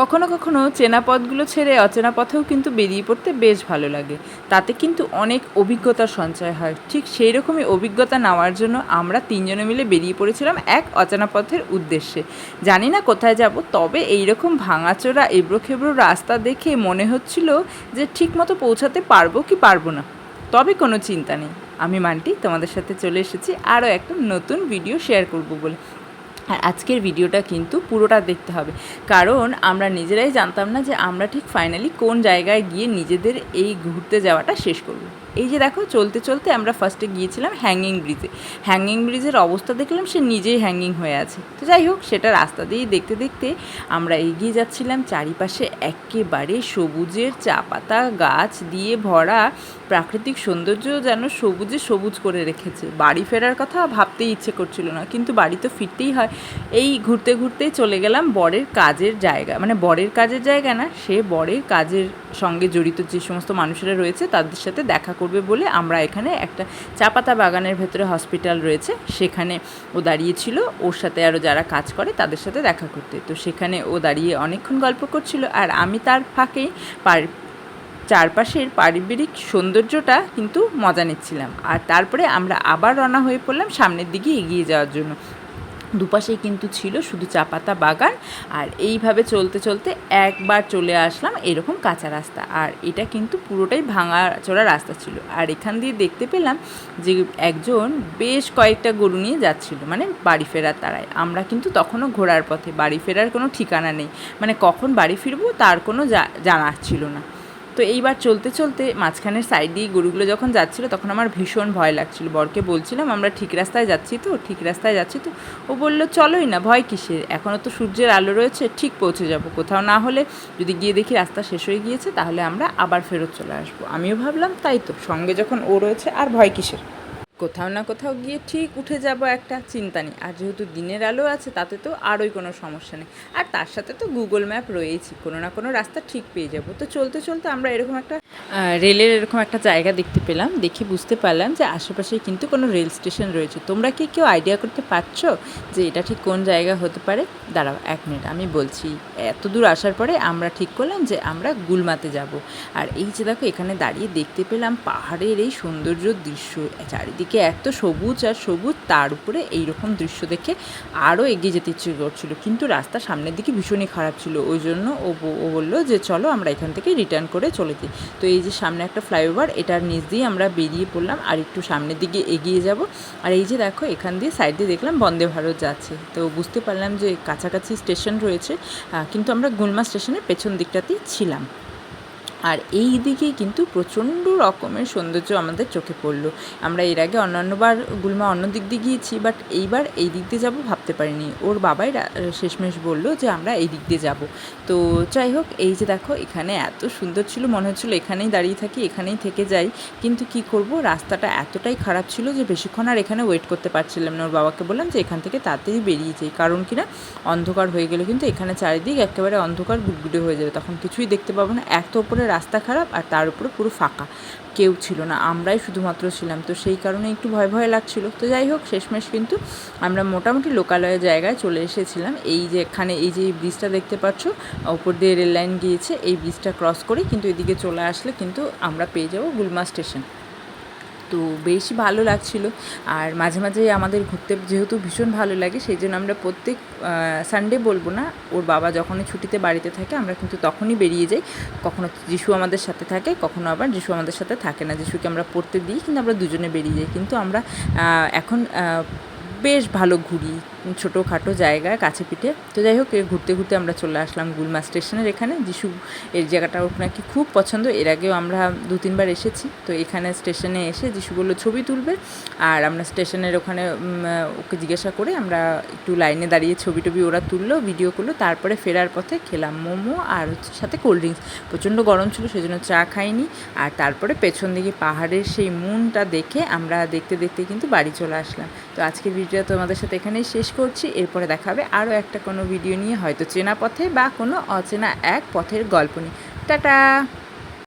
কখনো কখনো চেনা পথগুলো ছেড়ে অচেনা পথেও কিন্তু বেরিয়ে পড়তে বেশ ভালো লাগে। তাতে কিন্তু অনেক অভিজ্ঞতার সঞ্চয় হয়। ঠিক সেই রকমই অভিজ্ঞতা নেওয়ার জন্য আমরা তিনজনে মিলে বেরিয়ে পড়েছিলাম এক অচেনা পথের উদ্দেশ্যে। জানি না কোথায় যাব, তবে এই রকম ভাঙাচোরা এবড়ো খেবড়ো রাস্তা দেখে মনে হচ্ছিল যে ঠিকমতো পৌঁছাতে পারব কি পারব না। তবে কোনো চিন্তা নেই। আমি মানটি, তোমাদের সাথে চলে এসেছি আরও একটা নতুন ভিডিও শেয়ার করব বলে। আর আজকের ভিডিওটা কিন্তু পুরোটা দেখতে হবে। কারণ আমরা নিজেরাই জানতাম না যে আমরা ঠিক ফাইনালি কোন জায়গায় গিয়ে নিজেদের এই ঘুরতে যাওয়াটা শেষ করব। এই যে দেখো, চলতে চলতে আমরা ফার্স্টে গিয়েছিলাম হ্যাঙ্গিং ব্রিজে হ্যাঙ্গিং ব্রিজের অবস্থা দেখলাম সে নিজেই হ্যাঙ্গিং হয়ে আছে। তো যাই হোক, সেটা রাস্তা দিয়েই দেখতে দেখতে আমরা এগিয়ে যাচ্ছিলাম, চারিপাশে একেবারে সবুজের চা পাতা গাছ দিয়ে ভরা প্রাকৃতিক সৌন্দর্য যেন সবুজে সবুজ করে রেখেছে। বাড়ি ফেরার কথা ভাবতেই ইচ্ছে করছিল না, কিন্তু বাড়ি তো ফিরতেই হয়। এই ঘুরতে ঘুরতেই চলে গেলাম বরের কাজের জায়গা মানে বরের কাজের জায়গা না, সে বরের কাজের সঙ্গে জড়িত যে সমস্ত মানুষেরা রয়েছে, তাদের সাথে দেখা করবে বলে আমরা এখানে একটা চা পাতা বাগানের ভেতরে হসপিটাল রয়েছে। সেখানে ও দাঁড়িয়েছিল। ওর সাথে আরও যারা কাজ করে, তাদের সাথে দেখা করতে। তো সেখানে ও দাঁড়িয়ে অনেকক্ষণ গল্প করছিল। আর আমি তার ফাঁকেই পার, চারপাশের পারিবারিক সৌন্দর্যটা কিন্তু মজা নিচ্ছিলাম। আর তারপরে আমরা আবার রওনা হয়ে পড়লাম সামনের দিকে এগিয়ে যাওয়ার জন্য। দুপাশেই কিন্তু ছিল শুধু চা পাতা বাগান আর এইভাবে চলতে চলতে একবার চলে আসলাম এরকম কাঁচা রাস্তা। আর এটা কিন্তু পুরোটাই ভাঙা চড়া রাস্তা ছিল। আর এখান দিয়ে দেখতে পেলাম যে একজন বেশ কয়েকটা গরু নিয়ে যাচ্ছিল মানে বাড়ি ফেরার তারায়। আমরা কিন্তু তখনও ঘোরার পথে, বাড়ি ফেরার কোনো ঠিকানা নেই। মানে কখন বাড়ি ফিরবো তার কোনো জানা ছিল না। তো এইবার চলতে চলতে মাঝখানের সাইড দিয়ে গরুগুলো যখন যাচ্ছিল তখন আমার ভীষণ ভয় লাগছিল। বরকে বলছিলাম, আমরা ঠিক রাস্তায় যাচ্ছি তো, ঠিক রাস্তায় যাচ্ছি তো। ও বলল, চলোই না, ভয় কিসের? এখনও তো সূর্যের আলো রয়েছে, ঠিক পৌঁছে যাব। কোথাও না হলে যদি গিয়ে দেখি রাস্তা শেষ হয়ে গিয়েছে তাহলে আমরা আবার ফেরত চলে আসব। আমিও ভাবলাম, তাই তো, সঙ্গে যখন ও রয়েছে, আর ভয় কিসের? কোথাও না কোথাও গিয়ে ঠিক উঠে যাব একটা চিন্তা নেই। আর যেহেতু দিনের আলো আছে, তাতে তো আরোই কোনো সমস্যা নেই। আর তার সাথে তো গুগল ম্যাপ রয়েছে কোনো না কোনো রাস্তা ঠিক পেয়ে যাব। তো চলতে চলতে আমরা এরকম একটা রেলের এরকম একটা জায়গা দেখতে পেলাম, দেখে বুঝতে পারলাম যে আশেপাশে কিন্তু কোনো রেল স্টেশন রয়েছে। তোমরা কি কেউ আইডিয়া করতে পারছ যে এটা ঠিক কোন জায়গা হতে পারে? দাঁড়াও এক মিনিট, আমি বলছি, এত দূর আসার পরে আমরা ঠিক করলাম যে আমরা গুলমাতে যাব। আর এই যে দেখো, এখানে দাঁড়িয়ে দেখতে পেলাম পাহাড়ের এই সৌন্দর্য দৃশ্য, চারিদিকে এত সবুজ আর সবুজ, তার উপরে এইরকম দৃশ্য দেখে আরও এগিয়ে যেতে ইচ্ছে করছিল। কিন্তু রাস্তা সামনের দিকে ভীষণই খারাপ ছিল। ওই জন্য ও ও বলল যে, চলো আমরা এখান থেকে রিটার্ন করে চলে যাই। তো এই যে সামনে একটা ফ্লাইওভার এটার নিচ দিয়ে আমরা বেরিয়ে পড়লাম আর একটু সামনের দিকে এগিয়ে যাব। আর এই যে দেখো, এখান দিয়ে সাইড দিয়ে দেখলাম বন্দে ভারত যাচ্ছে। তো বুঝতে পারলাম যে, কাছাকাছি স্টেশন রয়েছে কিন্তু আমরা গুলমা স্টেশনের পেছন দিকটাতেই ছিলাম। আর এই দিকেই কিন্তু প্রচণ্ড রকমের সৌন্দর্য আমাদের চোখে পড়ল। আমরা এর আগে অন্যান্যবার গুলমা অন্য দিক দিয়ে গিয়েছি বাট এইবার এই দিক দিয়ে যাব ভাবতে পারিনি। ওর বাবাই শেষমেশ বলল যে আমরা এই দিক দিয়ে যাব। তো যাই হোক, এই যে দেখো, এখানে এত সুন্দর ছিল, মনে হচ্ছিল এখানেই দাঁড়িয়ে থাকি, এখানেই থেকে যাই। কিন্তু কি করব, রাস্তাটা এতটাই খারাপ ছিল যে বেশিক্ষণ আর এখানে ওয়েট করতে পারছিলাম না। ওর বাবাকে বললাম যে এখান থেকে তাড়াতাড়ি বেরিয়ে যাই, কারণ কি না, অন্ধকার হয়ে গেলে কিন্তু এখানে চারিদিক একেবারে অন্ধকার, গুডগুডে হয়ে যাবে। তখন কিছুই দেখতে পাবো না। এত উপরে রাস্তা খারাপ আর তার উপরে পুরো ফাঁকা। কেউ ছিল না, আমরাই শুধুমাত্র ছিলাম। তো সেই কারণে একটু ভয় ভয় লাগছিল। তো যাই হোক, শেষমেশ কিন্তু আমরা মোটামুটি লোকালয়ের জায়গায় চলে এসেছিলাম। এই যে এখানে এই যে ব্রিজটা দেখতে পাচ্ছ, ওপর দিয়ে রেল লাইন গিয়েছে, এই ব্রিজটা ক্রস করে কিন্তু এদিকে চলে আসলে কিন্তু আমরা পেয়ে যাব গুলমা স্টেশন। তো বেশ ভালো লাগছিল। আর মাঝে মাঝে আমাদের ঘুরতে যেহেতু ভীষণ ভালো লাগে, সেই জন্য আমরা প্রত্যেক সানডে বলব না, ওর বাবা যখনই ছুটিতে বাড়িতে থাকে, আমরা কিন্তু তখনই বেরিয়ে যাই। কখনো যিশু আমাদের সাথে থাকে, কখনো আবার যিশু আমাদের সাথে থাকে না। যিশুকে আমরা পড়তে দিই, কিন্তু আমরা দুজনে বেরিয়ে যাই। কিন্তু আমরা এখন বেশ ভালো ঘুরি। ছোটোখাটো জায়গায় কাছে পিঠে। তো যাই হোক ঘুরতে ঘুরতে আমরা চলে আসলাম গুলমা স্টেশনের এখানে। যিশু, এর জায়গাটা ওর নাকি খুব পছন্দ। এর আগেও আমরা দু তিনবার এসেছি। তো এখানে স্টেশনে এসে যিশু বলল, ছবি তুলবে? আর আমরা স্টেশনের ওখানে ওকে জিজ্ঞাসা করে আমরা একটু লাইনে দাঁড়িয়ে ছবি টবি ওরা তুললো, ভিডিও করল। তারপরে ফেরার পথে খেলাম মোমো আর হচ্ছে সাথে কোল্ড ড্রিঙ্কস। প্রচণ্ড গরম ছিল, সেজন্য চা খাইনি। আর তারপরে পেছন দিকে পাহাড়ের সেই মুনটা দেখে আমরা দেখতে দেখতে কিন্তু বাড়ি চলে আসলাম। তো আজকের ভিডিওটা তোমাদের সাথে এখানেই শেষ করছি, এরপরে দেখাবে আরও একটা কোনো ভিডিও নিয়ে, হয়তো চেনা পথে বা কোনো অচেনা এক পথের গল্প নিয়ে। টাটা!